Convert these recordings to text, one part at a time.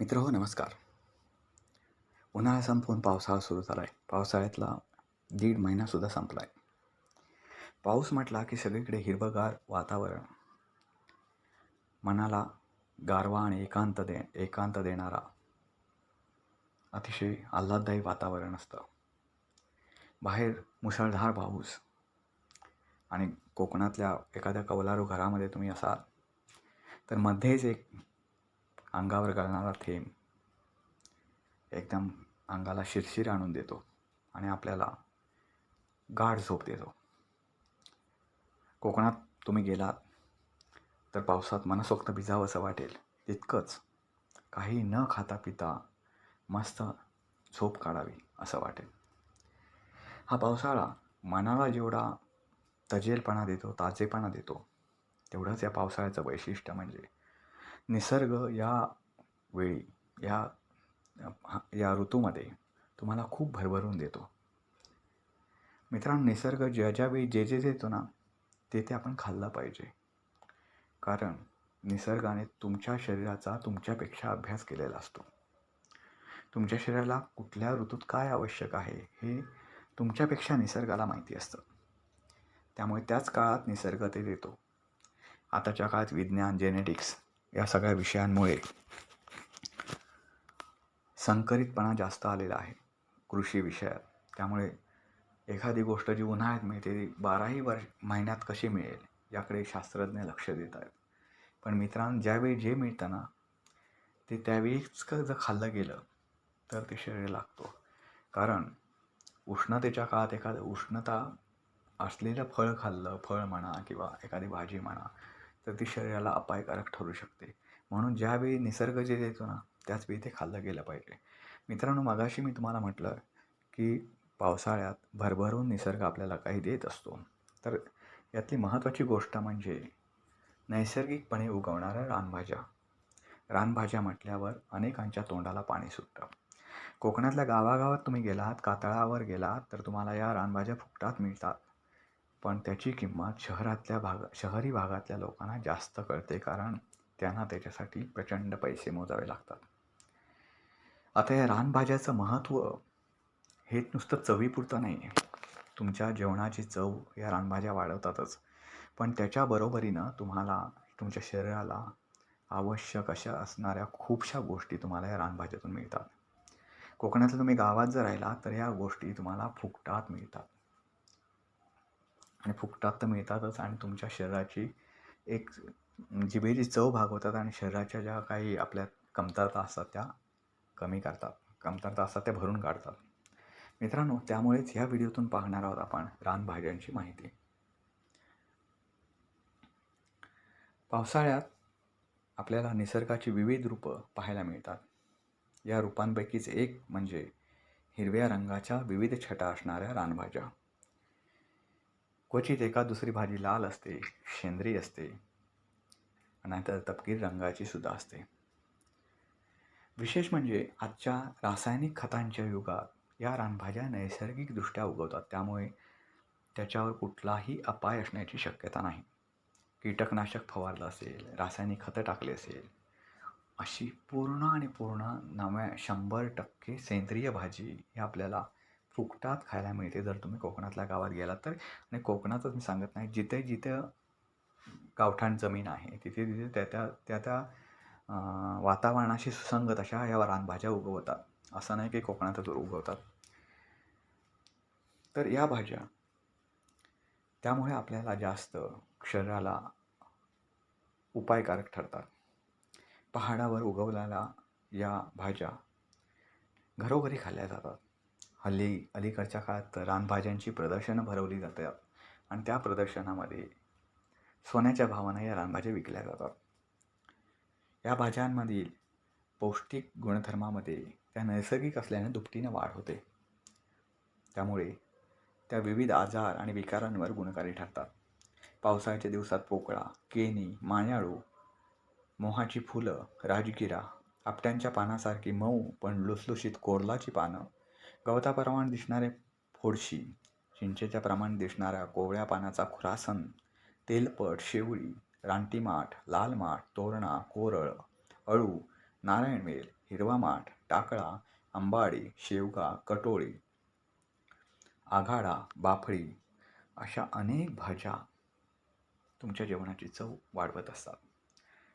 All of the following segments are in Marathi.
मित्र हो नमस्कार. उन्हाळा संपवून पावसाळा सुरू झाला आहे पावसाळ्यातला दीड महिनासुद्धा संपला आहे पाऊस म्हटला की सगळीकडे हिरवंगार वातावरण. मनाला गारवा आणि एकांत दे एकांत देणारा अतिशय आल्हाददायी वातावरण असतं. बाहेर मुसळधार पाऊस आणि कोकणातल्या एखाद्या कौलारू घरामध्ये तुम्ही असाल तर मध्येच एक अंगावर घालणारा थेंब. एकदम अंगाला शिरशिर आणून देतो आणि आपल्याला गाढ झोप देतो. कोकणात तुम्ही गेलात तर पावसात मनसोक्त भिजावं असं वाटेल. तितकंच. काही न खाता पिता मस्त झोप काढावी असं वाटेल. हा पावसाळा मनाला जेवढा तजेलपणा देतो ताजेपणा देतो तेवढंच या पावसाळ्याचं वैशिष्ट्य म्हणजे निसर्ग या वेळी या या ऋतूमध्ये तुम्हाला खूप भरभरून देतो. मित्रांनो निसर्ग ज्या ज्या वेळी जे जे देतो ना ते ते आपण खाल्लं पाहिजे. कारण निसर्गाने तुमच्या शरीराचा तुमच्यापेक्षा अभ्यास केलेला असतो. तुमच्या शरीराला कुठल्या ऋतूत काय आवश्यक आहे हे तुमच्यापेक्षा निसर्गाला माहिती असतं. त्यामुळे त्याच काळात निसर्ग ते देतो. आताच्या काळात विज्ञान जेनेटिक्स या सगळ्या विषयांमुळे संकरितपणा जास्त आलेला आहे कृषी विषयात. त्यामुळे एखादी गोष्ट जी उन्हाळ्यात मिळते ती बाराही वर्ष महिन्यात कशी मिळेल याकडे शास्त्रज्ञ लक्ष देत आहेत. पण मित्रांनो ज्यावेळी जे मिळतं ना ते त्यावेळीच जर खाल्लं गेलं तर ते शरीर लागतो. कारण उष्णतेच्या काळात एखादं उष्णता असलेलं फळ खाल्लं फळ म्हणा किंवा एखादी भाजी म्हणा तर ती शरीराला अपायकारक ठरू शकते. म्हणून ज्यावेळी निसर्ग जे देतो ना त्याचवेळी ते खाल्लं गेलं पाहिजे. मित्रांनो मगाशी मी तुम्हाला म्हटलं की पावसाळ्यात भरभरून निसर्ग आपल्याला काही देत असतो. तर यातली महत्त्वाची गोष्ट म्हणजे नैसर्गिकपणे उगवणाऱ्या रानभाज्या. रानभाज्या म्हटल्यावर अनेकांच्या तोंडाला पाणी सुटतं. कोकणातल्या गावागावात तुम्ही गेलात कातळावर गेलात तर तुम्हाला या रानभाज्या फुकटात मिळतात. पण त्याची किंमत शहरातल्या भाग शहरी भागातल्या लोकांना जास्त कळते कारण त्यांना त्याच्यासाठी प्रचंड पैसे मोजावे लागतात. आता या रानभाज्याचं महत्त्व हे नुसतं चवीपुरतं नाही आहे तुमच्या जेवणाची चव या रानभाज्या वाढवतातच. पण त्याच्याबरोबरीनं तुम्हाला तुमच्या शरीराला आवश्यक अशा असणाऱ्या खूपशा गोष्टी तुम्हाला या रानभाज्यातून मिळतात. कोकणातलं तुम्ही गावात जर राहिला तर या गोष्टी तुम्हाला फुकटात मिळतात. आणि फुकटात तर मिळतातच आणि तुमच्या शरीराची एक जिभेची चव भागवतात आणि शरीराच्या ज्या काही आपल्या कमतरता असतात त्या कमी करतात. कमतरता असतात त्या भरून काढतात. मित्रांनो त्यामुळेच ह्या व्हिडिओतून पाहणार आहोत आपण रानभाज्यांची माहिती. पावसाळ्यात आपल्याला निसर्गाची विविध रूपं पाहायला मिळतात. या रूपांपैकीच एक म्हणजे हिरव्या रंगाच्या विविध छटा असणाऱ्या रानभाज्या. क्वचित एका दुसरी भाजी लाल असते शेंद्री असते नाहीतर तपकीर रंगाची सुद्धा असते. विशेष म्हणजे आजच्या रासायनिक खतांच्या युगात या रानभाज्या नैसर्गिकदृष्ट्या उगवतात. त्यामुळे त्याच्यावर कुठलाही अपाय असण्याची शक्यता नाही. कीटकनाशक फवारलं असेल रासायनिक खतं टाकले असेल अशी पूर्ण आणि पूर्ण नव्या शंभर टक्के सेंद्रिय भाजी ही आपल्याला फुकटात खायला मिळते. जर तुम्ही कोकणातल्या गावात गेलात तर. आणि कोकणातच मी सांगत नाही जिथे जिथे गावठाण जमीन आहे तिथे तिथे त्या त्या त्या त्या वातावरणाशी सुसंगत अशा या रानभाज्या उगवतात. असं नाही की कोकणातच उगवतात. तर या भाज्या त्यामुळे आपल्याला जास्त शरीराला उपायकारक ठरतात. पहाडावर उगवलेल्या या भाज्या घरोघरी खाल्ल्या जातात. हल्ली अलीकडच्या काळात रानभाज्यांची प्रदर्शनं भरवली जातात आणि त्या प्रदर्शनामध्ये सोन्याच्या भावानं या रानभाज्या विकल्या जातात. या भाज्यांमधील पौष्टिक गुणधर्मामध्ये त्या नैसर्गिक असल्याने दुपटीनं वाढ होते. त्यामुळे त्या विविध आजार आणि विकारांवर गुणकारी ठरतात. पावसाळ्याच्या दिवसात पोकळा केनी मायाळू मोहाची फुलं राजगिरा आपट्यांच्या पानासारखी मऊ पण लुसलुशीत कोरलाची पानं गवताप्रमाण दिसणारे फोडशी चिंचेच्या प्रमाण दिसणाऱ्या कोवळ्या पानाचा खुरासन तेलपट शेवळी रानटी माठ लाल माठ तोरणा कोरळ अळू नारायणवेल हिरवा माठ टाकळा आंबाडी शेवगा कटोळी आघाडा बाफळी अशा अनेक भाज्या तुमच्या जेवणाची चव वाढवत असतात.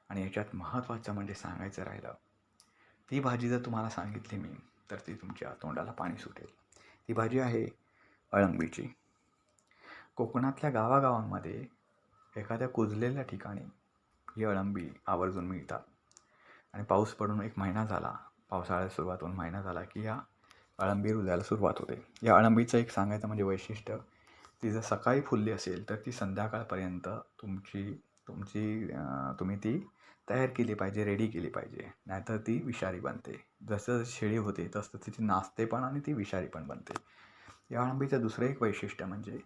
आणि याच्यात महत्त्वाचं म्हणजे सांगायचं राहिलं ती भाजी जर तुम्हाला सांगितली मी तर ती तुमच्या तोंडाला पाणी सुटेल. ती भाजी आहे अळंबीची कोकणातल्या गावागावांमध्ये एखाद्या कुजलेल्या ठिकाणी ही अळंबी आवर्जून मिळतात. आणि पाऊस पडून एक महिना झाला पावसाळ्यात सुरुवात होऊन महिना झाला की या अळंबी रुजायला सुरुवात होते. या अळंबीचं एक सांगायचं म्हणजे वैशिष्ट्य ती जर सकाळी फुलली असेल तर ती संध्याकाळपर्यंत तुमची तुमची तुम्ही ती तयार केली पाहिजे रेडी केली पाहिजे. नाहीतर ती विषारी बनते. जसं शेळी होते तसं तिची नाचते पण आणि ती विषारी पण बनते. या अळंबीचं दुसरं एक वैशिष्ट्य म्हणजे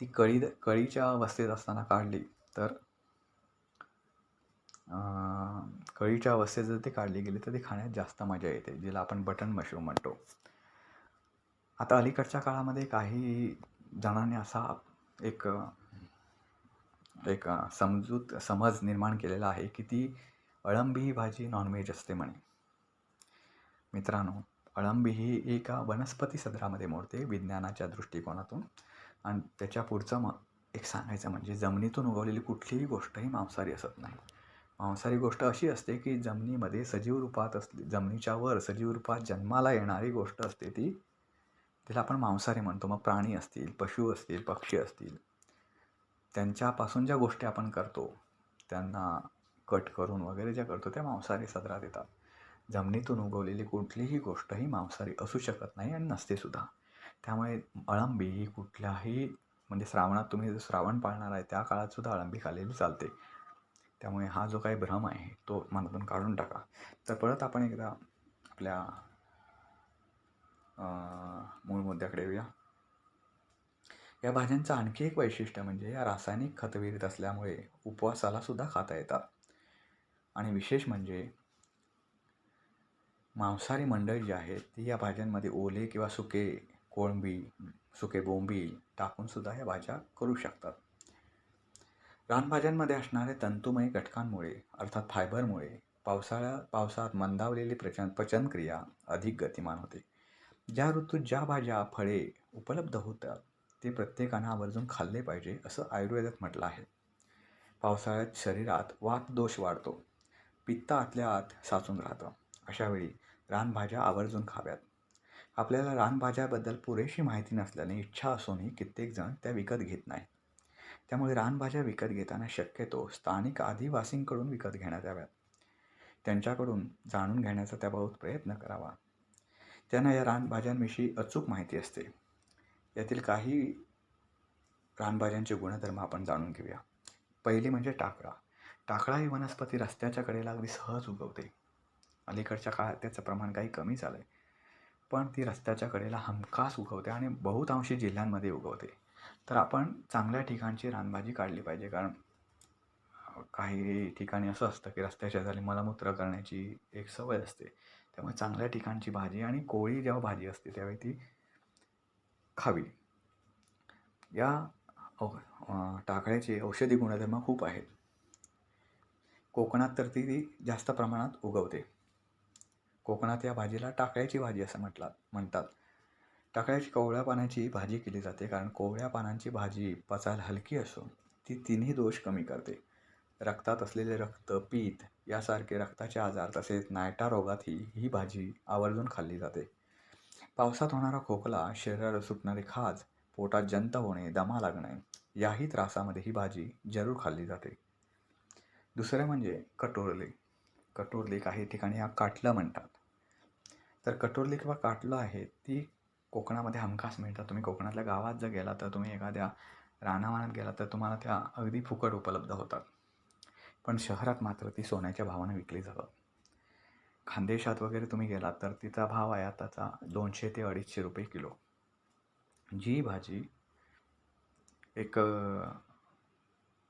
ती कळी कळीच्या अवस्थेत असताना काढली तर कळीच्या अवस्थेत जर ती काढली गेली तर ती खाण्यात जास्त मजा येते जिला आपण बटन मशरूम म्हणतो. आता अलीकडच्या काळामध्ये काही जणांनी असा एक एक समजूत समज निर्माण केलेला आहे की ती अळंबी ही भाजी नॉनव्हेज असते म्हणे. मित्रांनो अळंबी ही एका वनस्पती सदरामध्ये मोडते विज्ञानाच्या दृष्टिकोनातून. आणि त्याच्या पुढचं मग एक सांगायचं म्हणजे जमिनीतून उगवलेली कुठलीही गोष्ट ही मांसाहारी असत नाही. मांसाहारी गोष्ट अशी असते की जमिनीमध्ये सजीव रूपात असली जमिनीच्या वर सजीव रूपात जन्माला येणारी गोष्ट असते ती तिला आपण मांसाहारी म्हणतो. मग प्राणी असतील पशु असतील पक्षी असतील त्यांच्यापासून ज्या गोष्टी आपण करतो त्यांना कट करून वगैरे ज्या करतो त्या मांसाहारी सदरात येतात. जमिनीतून उगवलेली कुठलीही गोष्ट ही मांसाहारी असू शकत नाही आणि नसतेसुद्धा त्यामुळे अळंबी ही कुठल्याही म्हणजे श्रावणात तुम्ही जर श्रावण पाळणार आहे त्या काळातसुद्धा अळंबी खाल्लेली चालते. त्यामुळे हा जो काही भ्रम आहे तो मनातून काढून टाका. तर परत आपण एकदा आपल्या मूळ मुद्द्याकडे येऊया. या भाज्यांचं आणखी एक वैशिष्ट्य म्हणजे या रासायनिक खतविरहित असल्यामुळे उपवासाला सुद्धा खाता येतात. आणि विशेष म्हणजे मांसाहारी मंडळी जी आहेत ती या भाज्यांमध्ये ओले किंवा सुके कोळंबी सुके बोंबील टाकूनसुद्धा या भाज्या करू शकतात. रानभाज्यांमध्ये असणाऱ्या तंतुमय घटकांमुळे अर्थात फायबरमुळे पावसाळ्या पावसात मंदावलेली प्रचन पचनक्रिया अधिक गतिमान होते. ज्या ऋतूत ज्या भाज्या फळे उपलब्ध होतात ते प्रत्येकानं आवर्जून खाल्ले पाहिजे असं आयुर्वेदात म्हटलं आहे. पावसाळ्यात शरीरात वात दोष वाढतो. पित्त आतल्या आत साचून राहतं. अशावेळी रानभाज्या आवर्जून खाव्यात. आपल्याला रानभाज्याबद्दल पुरेशी माहिती नसल्याने इच्छा असूनही कित्येक जण त्या विकत घेत नाहीत. त्यामुळे रानभाज्या विकत घेताना शक्यतो स्थानिक आदिवासींकडून विकत घेण्यात याव्यात. त्यांच्याकडून जाणून घेण्याचा त्याबाबत प्रयत्न करावा. त्यांना या रानभाज्यांविषयी अचूक माहिती असते. यातील काही रानभाज्यांचे गुणधर्म आपण जाणून घेऊया. पहिली म्हणजे टाकळा. टाकळा ही वनस्पती रस्त्याच्या कडेला अगदी सहज उगवते. अलीकडच्या काळात त्याचं प्रमाण काही कमी झालं आहे पण ती रस्त्याच्या कडेला हमखास उगवते आणि बहुतांशी जिल्ह्यांमध्ये उगवते. तर आपण चांगल्या ठिकाणची रानभाजी काढली पाहिजे. कारण काही ठिकाणी असं असतं की रस्त्याच्या शेजारी मलमूत्र करण्याची एक सवय असते. त्यामुळे चांगल्या ठिकाणची भाजी आणि कोळी जेव्हा भाजी असते त्यावेळी ती खावी. या औ टाकळ्याचे औषधी गुणधर्म खूप आहेत. कोकणात तर ती ती जास्त प्रमाणात उगवते. कोकणात या भाजीला टाकळ्याची भाजी असं म्हटला म्हणतात. टाकळ्याची कोवळ्या पानाची भाजी केली जाते कारण कोवळ्या पानांची भाजी पचायला हलकी असून ती तिन्ही दोष कमी करते. रक्तात असलेले रक्त पीत यासारखे रक्ताचे आजार तसेच नायटा रोगातही ही भाजी आवर्जून खाल्ली जाते. पावसात होणारा खोकला शरीरावर सुटणारी खाज पोटात जंत होणे दमा लागणे याही त्रासामध्ये ही भाजी जरूर खाल्ली जाते. दुसरं म्हणजे कटोरली कटोरली काही ठिकाणी हा काटलं म्हणतात. तर कटोरली किंवा काटलं आहे ती कोकणामध्ये हमखास मिळतात. तुम्ही कोकणातल्या गावात जर गेला तर तुम्ही एखाद्या रानावानात गेला तर तुम्हाला त्या अगदी फुकट उपलब्ध होतात. पण शहरात मात्र ती सोन्याच्या भावानं विकली जातात. खानदेशात वगैरे तुम्ही गेलात तर तिचा भाव आहे आताचा दोनशे ते अडीचशे रुपये किलो. जी भाजी एक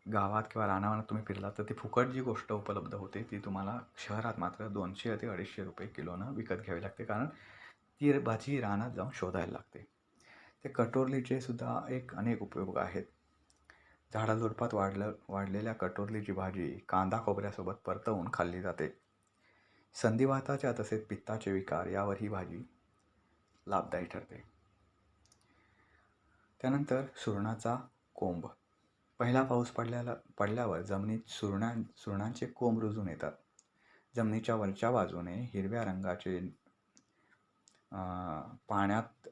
गावात किंवा रानावनात तुम्ही फिरलात तर ती फुकट जी गोष्ट उपलब्ध होते ती तुम्हाला शहरात मात्र दोनशे ते अडीचशे रुपये किलोनं विकत घ्यावी लागते. कारण ती भाजी रानात जाऊन शोधायला लागते. ते कटोरलीचे सुद्धा एक अनेक उपयोग आहेत. झाडाझुडपात वाढलं वाढलेल्या कटोरलीची भाजी कांदा खोबऱ्यासोबत परतवून खाल्ली जाते. संधिवाताच्या तसेच पित्ताचे विकार यावर ही भाजी लाभदायी ठरते. त्यानंतर सुरणाचा कोंब. पहिला पाऊस पडल्याला पडल्यावर जमिनीत सुरणा सुरणांचे कोंब रुजून येतात. जमिनीच्या वरच्या बाजूने हिरव्या रंगाचे पाण्यात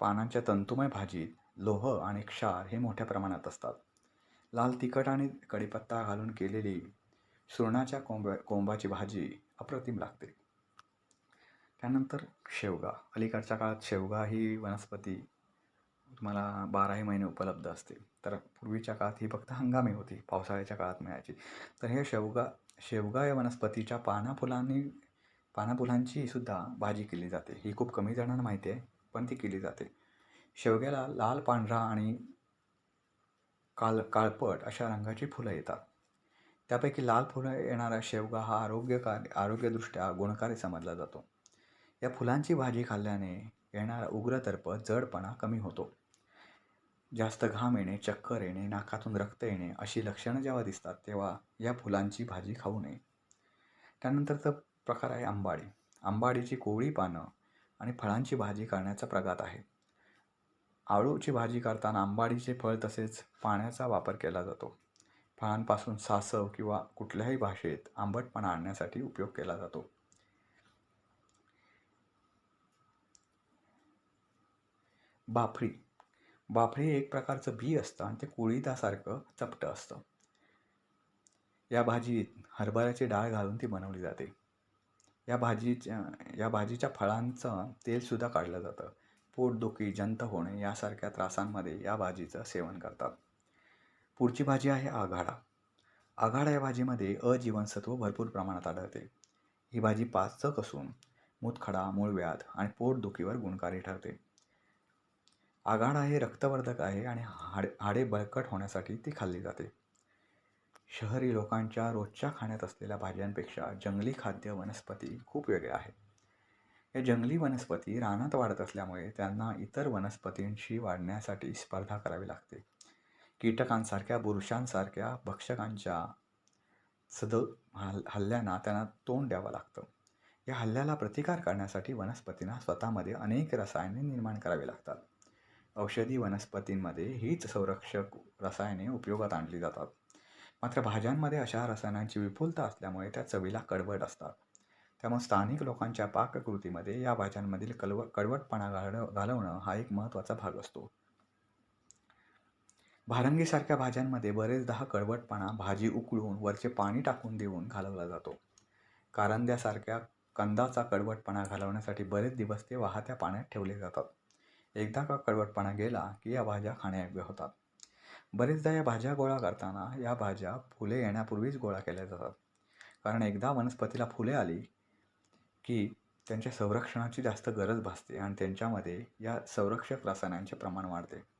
पानांच्या तंतुमय भाजीत लोह आणि क्षार हे मोठ्या प्रमाणात असतात. लाल तिखट आणि कढीपत्ता घालून केलेली सुरणाच्या कोंब कोंबाची भाजी अप्रतिम लागते. त्यानंतर शेवगा. अलीकडच्या काळात शेवगा ही वनस्पती तुम्हाला बाराही महिने उपलब्ध असते. तर पूर्वीच्या काळात ही फक्त हंगामी होती पावसाळ्याच्या काळात मिळायची. तर हे शेवगा शेवगा या वनस्पतीच्या पाना फुलांनी पाना सुद्धा भाजी केली जाते. ही खूप कमी जणांना माहिती आहे पण ती केली जाते. शेवग्याला लाल पांढरा आणि काल काळपट अशा रंगाची फुलं येतात. त्यापैकी लाल फुलं येणारा शेवगा हा आरोग्यकारी आरोग्यदृष्ट्या गुणकारी समजला जातो. या फुलांची भाजी खाल्ल्याने येणारा उग्रतर्प जडपणा कमी होतो. जास्त घाम येणे चक्कर येणे नाकातून रक्त येणे अशी लक्षणं जेव्हा दिसतात तेव्हा या फुलांची भाजी खाऊ नये. त्यानंतरचा प्रकार आहे आंबाडी. आंबाडीची कोवळी पानं आणि फळांची भाजी करण्याचा प्रघात आहे. आळूची भाजी करताना आंबाडीचे फळ तसेच पाण्याचा वापर केला जातो. फळांपासून सासव किंवा कुठल्याही भाषेत आंबटपणा आणण्यासाठी उपयोग केला जातो. बाफरी. बाफरी हे एक प्रकारचं बी असतं आणि ते कुळीदासारखं चपटं असतं. या भाजीत हरभऱ्याची डाळ घालून ती बनवली जाते. या भाजीच्या या भाजीच्या फळांचं तेलसुद्धा काढलं जातं. पोटदुखी जंत होणे यासारख्या त्रासांमध्ये या भाजीचं सेवन करतात. पुढची भाजी आहे आघाडा. आघाडा या भाजीमध्ये अ जीवनसत्व भरपूर प्रमाणात आढळते. ही भाजी पाचक असून मूतखडा मूळव्याध आणि पोटदुखीवर गुणकारी ठरते. आघाडा हे रक्तवर्धक आहे आणि हाडे हाडे बळकट होण्यासाठी ती खाल्ली जाते. शहरी लोकांच्या रोजच्या खाण्यात असलेल्या भाज्यांपेक्षा जंगली खाद्य वनस्पती खूप वेगळ्या आहेत या जंगली वनस्पती रानात वाढत असल्यामुळे त्यांना इतर वनस्पतींशी वाढण्यासाठी स्पर्धा करावी लागते. कीटकांसारख्या बुरुषांसारख्या भक्षकांच्या सद हल हल्ल्यांना त्यांना तोंड द्यावं लागतं. या हल्ल्याला प्रतिकार करण्यासाठी वनस्पतींना स्वतःमध्ये अनेक रसायने निर्माण करावी लागतात. औषधी वनस्पतींमध्ये हीच संरक्षक रसायने उपयोगात आणली जातात. मात्र भाज्यांमध्ये अशा रसायनांची विपुलता असल्यामुळे त्या चवीला कडवट असतात. त्यामुळे स्थानिक लोकांच्या पाककृतीमध्ये या भाज्यांमधील कलव कडवटपणा घाल घालवणं हा एक महत्त्वाचा भाग असतो. भारंगीसारख्या भाज्यांमध्ये बरेचदा हा कडवटपणा भाजी उकळून वरचे पाणी टाकून देऊन घालवला जातो. कारंद्यासारख्या कंदाचा कडवटपणा घालवण्यासाठी बरेच दिवस ते वाहत्या पाण्यात ठेवले जातात. एकदा का कडवटपणा गेला की या भाज्या खाण्यायोग्य होतात. बरेचदा या भाज्या गोळा करताना या भाज्या फुले येण्यापूर्वीच गोळा केल्या जातात. कारण एकदा वनस्पतीला फुले आली की त्यांच्या संरक्षणाची जास्त गरज भासते आणि त्यांच्यामध्ये या संरक्षक रसायनांचे प्रमाण वाढते.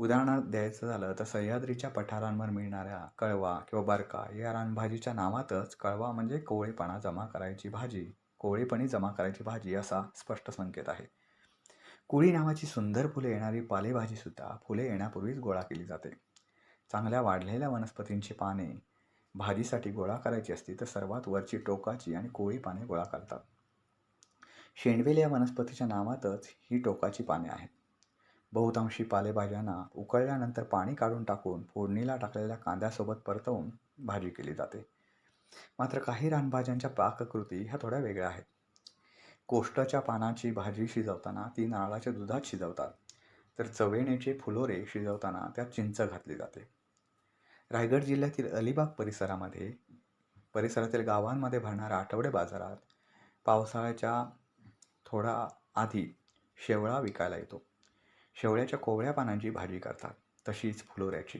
उदाहरणार्थ द्यायचं झालं तर सह्याद्रीच्या पठारांवर मिळणाऱ्या कळवा किंवा बरका या रानभाजीच्या नावातच कळवा म्हणजे कोवळेपणा जमा करायची भाजी. कोवळेपणी जमा करायची भाजी असा स्पष्ट संकेत आहे. कुळी नावाची सुंदर फुले येणारी पालेभाजीसुद्धा फुले येण्यापूर्वीच गोळा केली जाते. चांगल्या वाढलेल्या वनस्पतींची पाने भाजीसाठी गोळा करायची असती तर सर्वात वरची टोकाची आणि कोळी पाने गोळा करतात. शेंडवेल या वनस्पतीच्या नावातच ही टोकाची पाने आहेत. बहुतांशी पालेभाज्यांना उकळल्यानंतर पाणी काढून टाकून फोडणीला टाकलेल्या कांद्यासोबत परतवून भाजी केली जाते. मात्र काही रानभाज्यांच्या पाककृती ह्या थोड्या वेगळ्या आहेत. कोष्टाच्या पानाची भाजी शिजवताना ती नारळाच्या दुधात शिजवतात. तर चवेण्याचे फुलोरे शिजवताना त्यात चिंच घातली जाते. रायगड जिल्ह्यातील अलिबाग परिसरामध्ये परिसरातील गावांमध्ये भरणाऱ्या आठवडे बाजारात पावसाळ्याच्या थोडा आधी शेवळा विकायला येतो. शेवळ्याच्या कोवळ्या पानांची भाजी करतात तशीच फुलोऱ्याची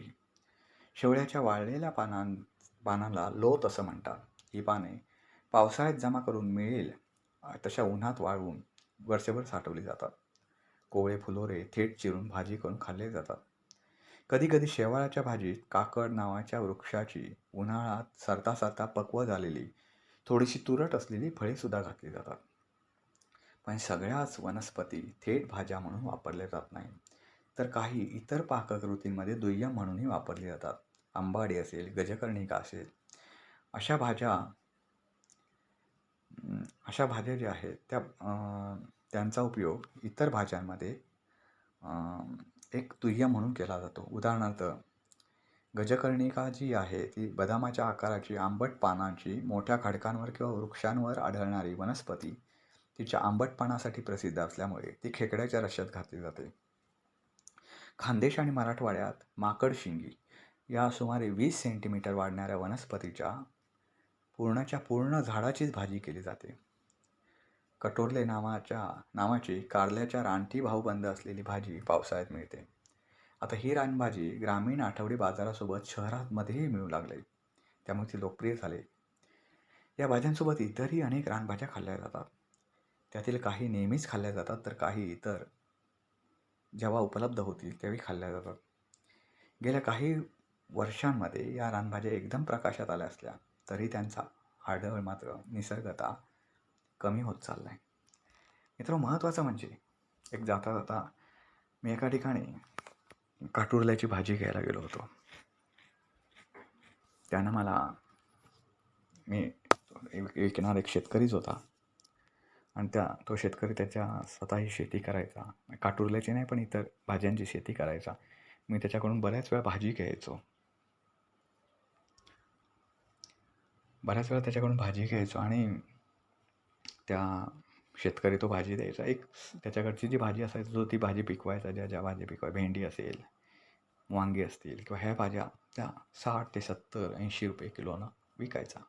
शेवळ्याच्या वाळलेल्या पानां पानाला लोत असं म्हणतात. ही पाने पावसाळ्यात जमा करून मिळेल तशा उन्हात वाळवून वर्षभर साठवली जातात. कोवळे फुलोरे थेट चिरून भाजी करून खाल्ले जातात. कधीकधी शेवाळाच्या भाजीत काकड नावाच्या वृक्षाची उन्हाळ्यात सरता सरता पक्व झालेली थोडीशी तुरट असलेली फळेसुद्धा घातली जातात. पण सगळ्याच वनस्पती थेट भाज्या म्हणून वापरल्या जात नाही तर काही इतर पाककृतींमध्ये दुय्यम म्हणूनही वापरली जातात. आंबाडी असेल गजकर्णिका असेल. अशा भाज्या अशा भाज्या ज्या आहेत त्या त्यांचा उपयोग इतर भाज्यांमध्ये एक दुय्यम म्हणून केला जातो. उदाहरणार्थ गजकर्णिका जी आहे ती बदामाच्या आकाराची आंबट पानांची मोठ्या खडकांवर किंवा वृक्षांवर आढळणारी वनस्पती. तिच्या आंबटपणासाठी प्रसिद्ध असल्यामुळे ती खेकड्याच्या रश्यात घातली जाते. खानदेश आणि मराठवाड्यात माकडशिंगी या सुमारे वीस सेंटीमीटर वाढणाऱ्या वनस्पतीच्या पूर्णाच्या पूर्ण झाडाचीच भाजी केली जाते. कटोरले नावाच्या नावाची कारल्याच्या रानटी भाऊबंद असलेली भाजी पावसाळ्यात मिळते. आता ही रानभाजी ग्रामीण आठवडी बाजारासोबत शहरांमध्येही मिळू लागले. त्यामुळे ती लोकप्रिय झाले. या भाज्यांसोबत इतरही अनेक रानभाज्या खाल्ल्या जातात. त्यातील काही नेहमीच खाल्ल्या जातात तर काही इतर जेव्हा उपलब्ध होतील त्यावेळी खाल्ल्या जातात. गेल्या काही वर्षांमध्ये या रानभाज्या एकदम प्रकाशात आल्या असल्या तरी त्यांचा आढळ मात्र निसर्गता कमी होत चालला आहे मित्र महत्त्वाचं म्हणजे एक जाता जाता मी एका ठिकाणी काटुरल्याची भाजी घ्यायला गेलो होतो. त्यानं मला मी एक- विकणार एक शेतकरीच होता. आणि त्या तो शेतकरी त्याच्या स्वतःही शेती करायचा. काटुरल्याची नाही पण इतर भाज्यांची शेती करायचा. मी त्याच्याकडून बऱ्याच वेळा भाजी घ्यायचो. बऱ्याच वेळा त्याच्याकडून भाजी घ्यायचो आणि त्या शेतकरी तो भाजी द्यायचा. एक त्याच्याकडची जी भाजी असायची जो ती भाजी पिकवायचा ज्या ज्या भाजी पिकवाय भेंडी असेल वांगी असतील किंवा ह्या भाज्या त्या साठ ते सत्तर ऐंशी रुपये किलोनं विकायचा.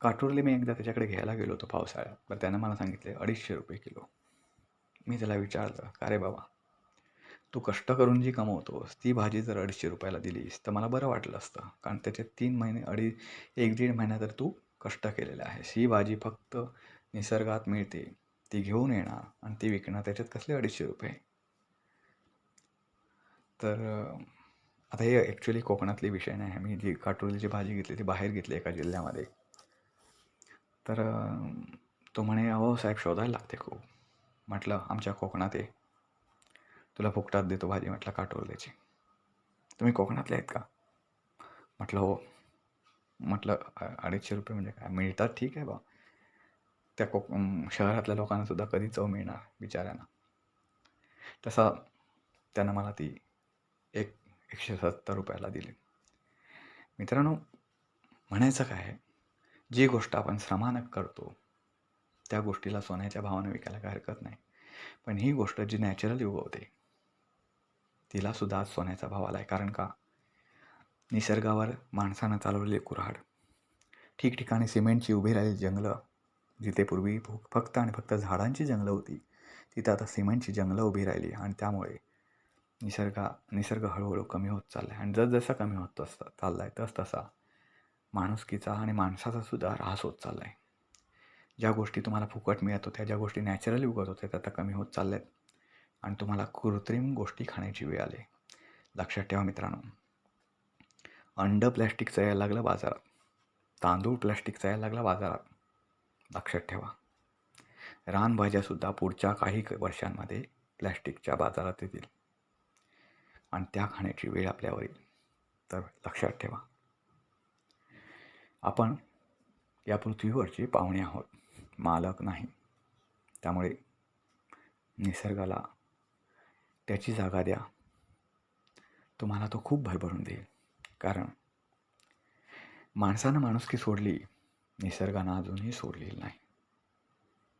काटुरले मी एकदा त्याच्याकडे घ्यायला गेलो होतो पावसाळ्यात. तर त्यानं मला सांगितले अडीचशे रुपये किलो. मी त्याला विचारलं का रे बाबा? तू कष्ट करून जी कमवतोस ती भाजी जर अडीचशे रुपयाला दिलीस तर मला बरं वाटलं असतं. कारण त्याचे तीन महिने अडी एक दीड महिना तर तू कष्ट केलेलं आहेस. ही भाजी फक्त निसर्गात मिळते. ती घेऊन येणार आणि ती विकणार त्याच्यात कसले अडीचशे रुपये? तर आता हे ॲक्च्युली कोकणातली विषय नाही. आहे मी जी काटोलीची भाजी घेतली ती बाहेर घेतली एका जिल्ह्यामध्ये. तर तो म्हणे अहो साहेब शोधायला लागते खूप. म्हटलं आमच्या कोकणात आहे तुला फुकटात देतो भाजी. म्हटलं काटोरल्याची तुम्ही कोकणातले आहेत का? म्हटलं हो. म्हटलं अडीचशे रुपये म्हणजे काय? मिळतात ठीक आहे बा. त्या कोक शहरातल्या लोकांना सुद्धा कधी चव मिळणार बिचाऱ्यांना. तसा त्यानं मला ती एक एकशे सत्तर रुपयाला दिली. मित्रांनो म्हणायचं काय आहे जी गोष्ट आपण श्रमानं करतो त्या गोष्टीला सोन्याच्या भावानं विकायला काय हरकत नाही. पण ही गोष्ट जी नॅचरली उगवते तिला सुद्धा आज सोन्याचा भाव आला आहे कारण का? निसर्गावर माणसानं चालवलेली कुऱ्हाड ठिकठिकाणी सिमेंटची उभी राहिलेली जंगलं जिथे पूर्वी फक्त आणि फक्त झाडांची जंगलं होती तिथं आता सिमेंटची जंगलं उभी राहिली आणि त्यामुळे निसर्गा निसर्ग हळूहळू कमी होत चालला आहे आणि जसजसा कमी होत असता चालला आहे तस तसा माणुसकीचा आणि माणसाचा सुद्धा ऱ्हास होत चालला आहे ज्या गोष्टी तुम्हाला फुकट मिळत होत्या ज्या गोष्टी नॅचरली उगत होत्या त्या आता कमी होत चालल्या आहेत आणि तुम्हाला कृत्रिम गोष्टी खाण्याची वेळ आली. लक्षात ठेवा मित्रांनो. अंड प्लॅस्टिकचं यायला लागलं बाजारात. तांदूळ प्लॅस्टिकचा यायला लागला बाजारात. लक्षात ठेवा. रानभाज्यासुद्धा पुढच्या काही वर्षांमध्ये प्लॅस्टिकच्या बाजारात येतील. आणि त्या खाण्याची वेळ आपल्यावर येईल. तर लक्षात ठेवा. आपण या पृथ्वीवरचे पाहुणे आहोत. मालक नाही. त्यामुळे निसर्गाला त्याची जागा द्या. तुम्हाला तो खूप भरभरून देईल. कारण माणसानं माणुसकी सोडली निसर्गानं अजूनही सोडलेली नाही.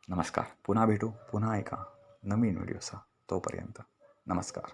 नमस्कार. पुन्हा भेटू. पुन्हा ऐका नवीन व्हिडिओचा तोपर्यंत. नमस्कार.